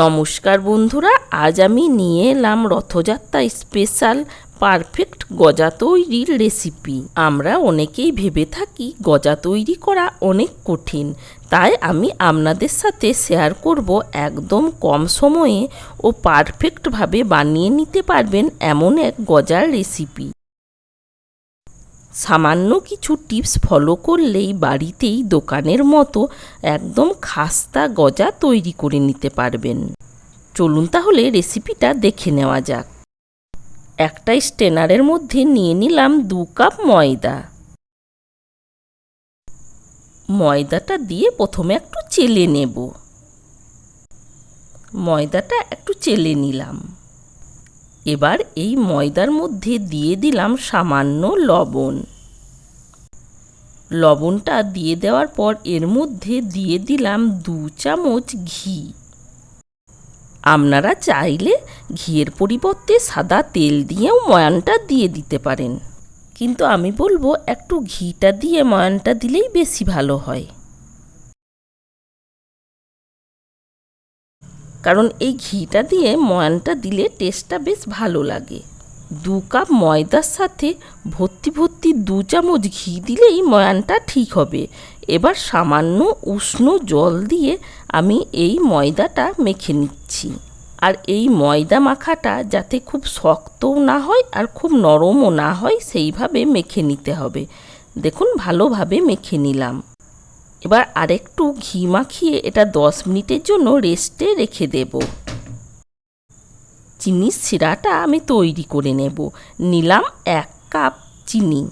নমস্কার বন্ধুরা, আজ আমি নিয়ে এলাম রথযাত্রা স্পেশাল পারফেক্ট গজা তৈরির রেসিপি। আমরা অনেকেই ভেবে থাকি গজা তৈরি করা অনেক কঠিন, তাই আমি আপনাদের সাথে শেয়ার করব একদম কম সময়ে ও পারফেক্টভাবে বানিয়ে নিতে পারবেন এমন এক গজার রেসিপি সামান্য কিছু টিপস ফলো করলেই বাড়িতেই দোকানের মতো একদম খাস্তা গজা তৈরি করে নিতে পারবেন। চলুন তাহলে রেসিপিটা দেখে নেওয়া যাক। একটা স্টেনারের মধ্যে নিয়ে নিলাম দু কাপ ময়দা। ময়দাটা দিয়ে প্রথমে একটু চেলে নেব। ময়দাটা একটু চেলে নিলাম। এবার এই ময়দার মধ্যে দিয়ে দিলাম সামান্য লবণ। লবণটা দিয়ে দেওয়ার পর এর মধ্যে দিয়ে দিলাম দু চামচ ঘি। আপনারা চাইলে ঘিয়ের পরিবর্তে সাদা তেল দিয়েও ময়ানটা দিয়ে দিতে পারেন। কিন্তু আমি বলব, একটু ঘিটা দিয়ে ময়ানটা দিলেই বেশি ভালো হয়। কারণ এই ঘিটা দিয়ে ময়ানটা দিলে টেস্টটা বেশ ভালো লাগে। দু কাপ ময়দার সাথে ভর্তি ভর্তি দু চামচ ঘি দিলেই ময়ানটা ঠিক হবে। এবার সামান্য উষ্ণ জল দিয়ে আমি এই ময়দাটা মেখে নিচ্ছি। আর এই ময়দা মাখাটা যাতে খুব শক্তও না হয় আর খুব নরমও না হয় সেইভাবে মেখে নিতে হবে। দেখুন, ভালোভাবে মেখে নিলাম। এবার আরেকটু ঘি মাখিয়ে এটা দশ মিনিটের জন্য রেস্টে রেখে দেব। চিনির শিরাটা আমি তৈরি করে নেব। নিলাম এক কাপ চিনি।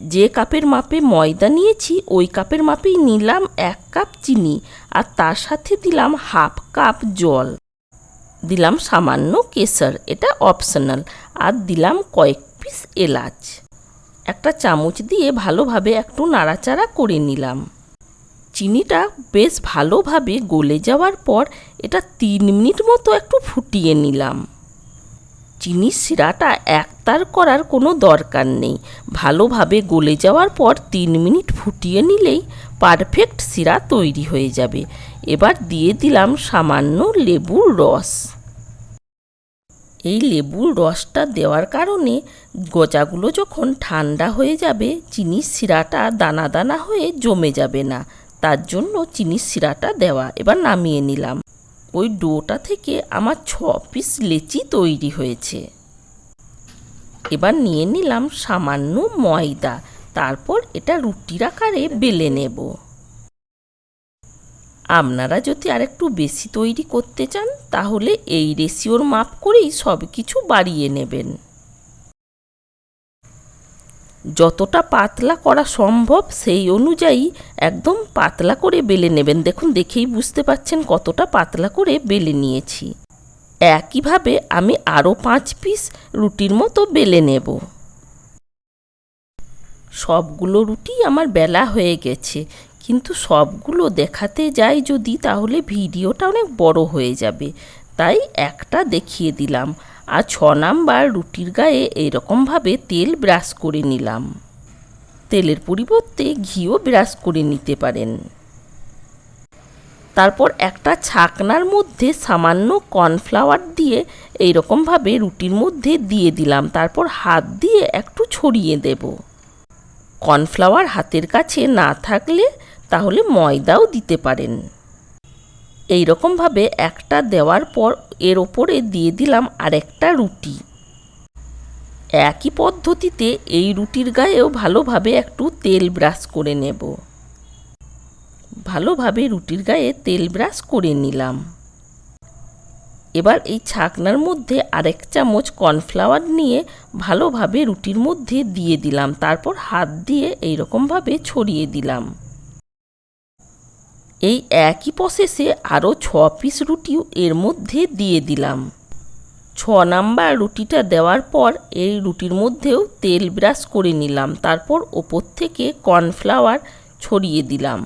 যে কাপের মাপে ময়দা নিয়েছি, ওই কাপের মাপেই নিলাম এক কাপ চিনি আর তার সাথে দিলাম হাফ কাপ জল। দিলাম সামান্য কেশর, এটা অপশনাল, আর দিলাম কয়েক পিস এলাচ। একটা চামচ দিয়ে ভালোভাবে একটু নাড়াচাড়া করে নিলাম। চিনিটা বেশ ভালোভাবে গলে যাওয়ার পর এটা তিন মিনিট মতো একটু ফুটিয়ে নিলাম। চিনির শিরাটা একতার করার কোনো দরকার নেই। ভালোভাবে গলে যাওয়ার পর তিন মিনিট ফুটিয়ে নিলেই পারফেক্ট শিরা তৈরি হয়ে যাবে। এবার দিয়ে দিলাম সামান্য লেবুর রস। এই লেবুর রসটা দেওয়ার কারণে গজাগুলো যখন ঠান্ডা হয়ে যাবে, চিনির শিরাটা দানা দানা হয়ে জমে যাবে না। তার জন্য চিনির শিরাটা দেওয়া। এবার নামিয়ে নিলাম। ওই ডোটা থেকে আমার ছ পিস লেচি তৈরি হয়েছে। এবার নিয়ে নিলাম সামান্য ময়দা। তারপর এটা রুটির আকারে বেলে নেব। আপনারা যদি আরেকটু বেশি তৈরি করতে চান, তাহলে এই রেশিওর মাপ করেই সব কিছু বাড়িয়ে নেবেন। যতটা পাতলা করা সম্ভব, সেই অনুযায়ী একদম পাতলা করে বেলে নেবেন। দেখুন, দেখেই বুঝতে পাচ্ছেন কতটা পাতলা করে বেলে নিয়েছি। একইভাবে আমি আরও পাঁচ পিস রুটির মতো বেলে নেব। সবগুলো রুটি আমার বেলা হয়ে গেছে, কিন্তু সবগুলো দেখাতে যাই যদি, তাহলে ভিডিওটা অনেক বড় হয়ে যাবে। তাই একটা দেখিয়ে দিলাম। আর ছ নাম্বার রুটির গায়ে এইরকমভাবে তেল ব্রাশ করে নিলাম। তেলের পরিবর্তে ঘিও ব্রাশ করে নিতে পারেন। তারপর একটা ছাকনার মধ্যে সামান্য কর্নফ্লাওয়ার দিয়ে এইরকমভাবে রুটির মধ্যে দিয়ে দিলাম। তারপর হাত দিয়ে একটু ছড়িয়ে দেব। কর্নফ্লাওয়ার হাতের কাছে না থাকলে তাহলে ময়দাও দিতে পারেন। এই রকমভাবে একটা দেওয়ার পর এর ওপরে দিয়ে দিলাম আরেকটা রুটি। একই পদ্ধতিতে এই রুটির গায়েও ভালোভাবে একটু তেল ব্রাশ করে নেব। ভালোভাবে রুটির গায়ে তেল ব্রাশ করে নিলাম। এবার এই ছাকনার মধ্যে আরেক চামচ কর্নফ্লাওয়ার নিয়ে ভালোভাবে রুটির মধ্যে দিয়ে দিলাম। তারপর হাত দিয়ে এই রকমভাবে ছড়িয়ে দিলাম। এই একই প্রসেসে আরও ছ পিস রুটিও এর মধ্যে দিয়ে দিলাম। ছ নাম্বার রুটিটা দেওয়ার পর এই রুটির মধ্যেও তেল ব্রাশ করে নিলাম। তারপর ওপর থেকে কর্নফ্লাওয়ার ছড়িয়ে দিলাম।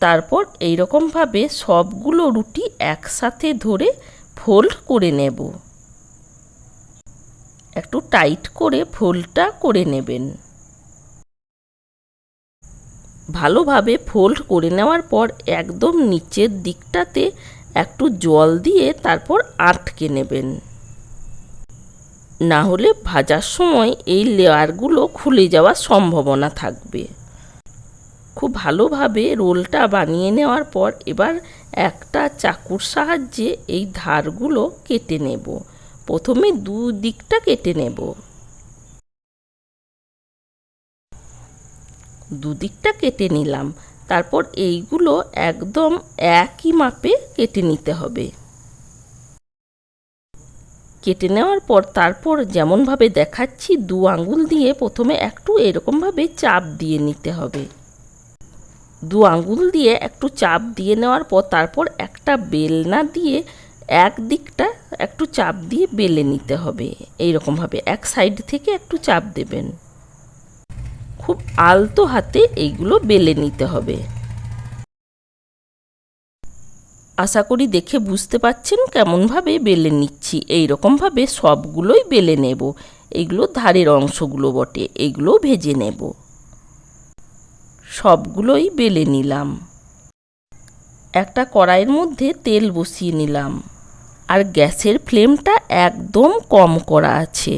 তারপর এই রকমভাবে সবগুলো রুটি একসাথে ধরে ফোল্ড করে নেব। একটু টাইট করে ফোল্ডটা করে নেবেন। ভালোভাবে ফোল্ড করে নেওয়ার পর একদম নিচের দিকটাতে একটু জল দিয়ে তারপর আটকে নেবেন। না হলে ভাজার সময় এই লেয়ারগুলো খুলে যাওয়ার সম্ভাবনা থাকবে। খুব ভালোভাবে রোলটা বানিয়ে নেওয়ার পর এবার একটা চাকুর সাহায্যে এই ধারগুলো কেটে নেব। প্রথমে দু দিকটা কেটে নেব। দুদিকটা কেটে নিলাম। তারপর এইগুলো একদম একই মাপে কেটে নিতে হবে। কেটে নেওয়ার পর তারপর যেমনভাবে দেখাচ্ছি, দু আঙ্গুল দিয়ে প্রথমে একটু এরকমভাবে চাপ দিয়ে নিতে হবে। দু আঙ্গুল দিয়ে একটু চাপ দিয়ে নেওয়ার পর তারপর একটা বেলনা দিয়ে এক দিকটা একটু চাপ দিয়ে বেলে নিতে হবে। এইরকমভাবে এক সাইড থেকে একটু চাপ দেবেন। খুব আলতো হাতে এইগুলো বেলে নিতে হবে। আশা করি দেখে বুঝতে পাচ্ছেন কেমনভাবে বেলে নিচ্ছি। এই রকমভাবে সবগুলোই বেলে নেব। এইগুলো ধারের অংশগুলো বটে এইগুলো ভেজে নেব। সবগুলোই বেলে নিলাম। একটা কড়াইয়ের মধ্যে তেল বসিয়ে নিলাম। আর গ্যাসের ফ্লেমটা একদম কম করা আছে।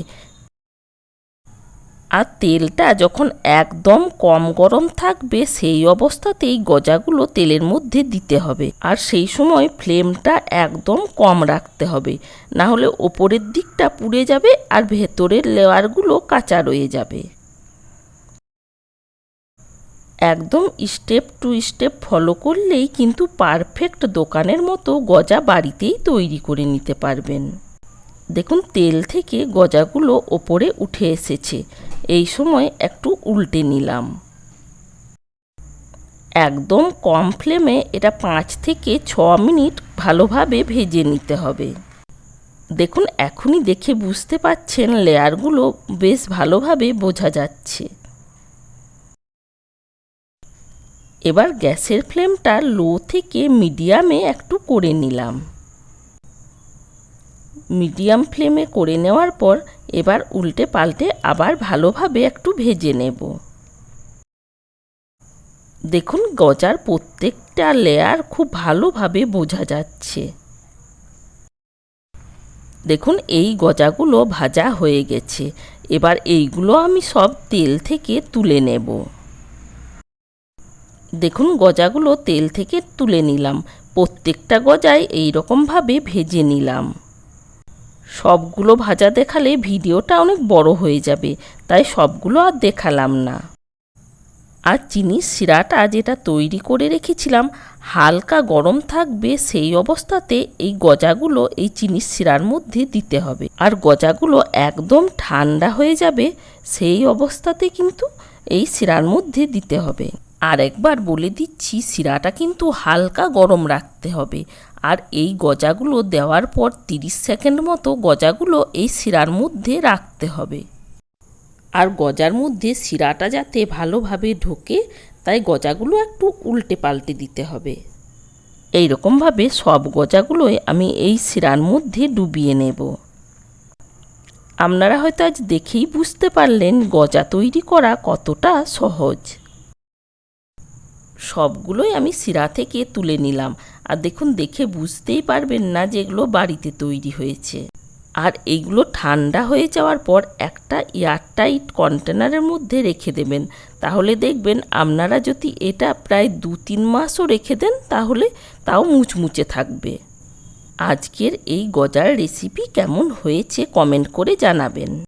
আর তেলটা যখন একদম কম গরম থাকবে, সেই অবস্থাতেই গজাগুলো তেলের মধ্যে দিতে হবে। আর সেই সময় ফ্লেমটা একদম কম রাখতে হবে। না হলে ওপরের দিকটা পুড়ে যাবে আর ভেতরের লেয়ারগুলো কাঁচা রয়ে যাবে। একদম স্টেপ টু স্টেপ ফলো করলেই কিন্তু পারফেক্ট দোকানের মতো গজা বাড়িতেই তৈরি করে নিতে পারবেন। দেখুন, তেল থেকে গজাগুলো ওপরে উঠে এসেছে। এই সময় একটু উল্টে নিলাম। একদম কম ফ্লেমে এটা পাঁচ থেকে ছ মিনিট ভালোভাবে ভেজে নিতে হবে। দেখুন, এখনই দেখে বুঝতে পাচ্ছেন লেয়ারগুলো বেশ ভালোভাবে বোঝা যাচ্ছে। এবার গ্যাসের ফ্লেমটা লো থেকে মিডিয়ামে একটু করে নিলাম। মিডিয়াম ফ্লেমে করে নেওয়ার পর এবার উল্টে পাল্টে আবার ভালোভাবে একটু ভেজে নেব। দেখুন গজার প্রত্যেকটা লেয়ার খুব ভালোভাবে বোঝা যাচ্ছে। দেখুন এই গজাগুলো ভাজা হয়ে গেছে। এবার এইগুলো আমি সব তেল থেকে তুলে নেব। দেখুন গজাগুলো তেল থেকে তুলে নিলাম। প্রত্যেকটা গজায় এইরকমভাবে ভেজে নিলাম। সবগুলো ভাজা দেখালে ভিডিওটা অনেক বড় হয়ে যাবে, তাই সবগুলো আর দেখালাম না। আর চিনির শিরাটা যেটা তৈরি করে রেখেছিলাম, হালকা গরম থাকবে সেই অবস্থাতে এই গজাগুলো এই চিনির শিরার মধ্যে দিতে হবে। আর গজাগুলো একদম ঠান্ডা হয়ে যাবে সেই অবস্থাতে কিন্তু এই শিরার মধ্যে দিতে হবে। আর একবার বলে দিচ্ছি, শিরাটা কিন্তু হালকা গরম রাখতে হবে। আর এই গজাগুলো দেওয়ার পর তিরিশ সেকেন্ড মতো গজাগুলো এই শিরার মধ্যে রাখতে হবে। আর গজার মধ্যে শিরাটা যাতে ভালোভাবে ঢোকে, তাই গজাগুলো একটু উল্টে পাল্টে দিতে হবে। এই রকমভাবে সব গজাগুলোই আমি এই শিরার মধ্যে ডুবিয়ে নেব। আপনারা হয়তো আজ দেখেই বুঝতে পারলেন গজা তৈরি করা কতটা সহজ। সবগুলোই আমি শিরা থেকে তুলে নিলাম। আর দেখুন, দেখে বুঝতেই পারবেন না যে এগুলো বাড়িতে তৈরি হয়েছে। আর এইগুলো ঠান্ডা হয়ে যাওয়ার পর একটা এয়ারটাইট কন্টেনারের মধ্যে রেখে দেবেন। তাহলে দেখবেন আপনারা যদি এটা প্রায় দু তিন মাসও রেখে দেন, তাহলে তাও মুচমুচে থাকবে। আজকের এই গজার রেসিপি কেমন হয়েছে কমেন্ট করে জানাবেন।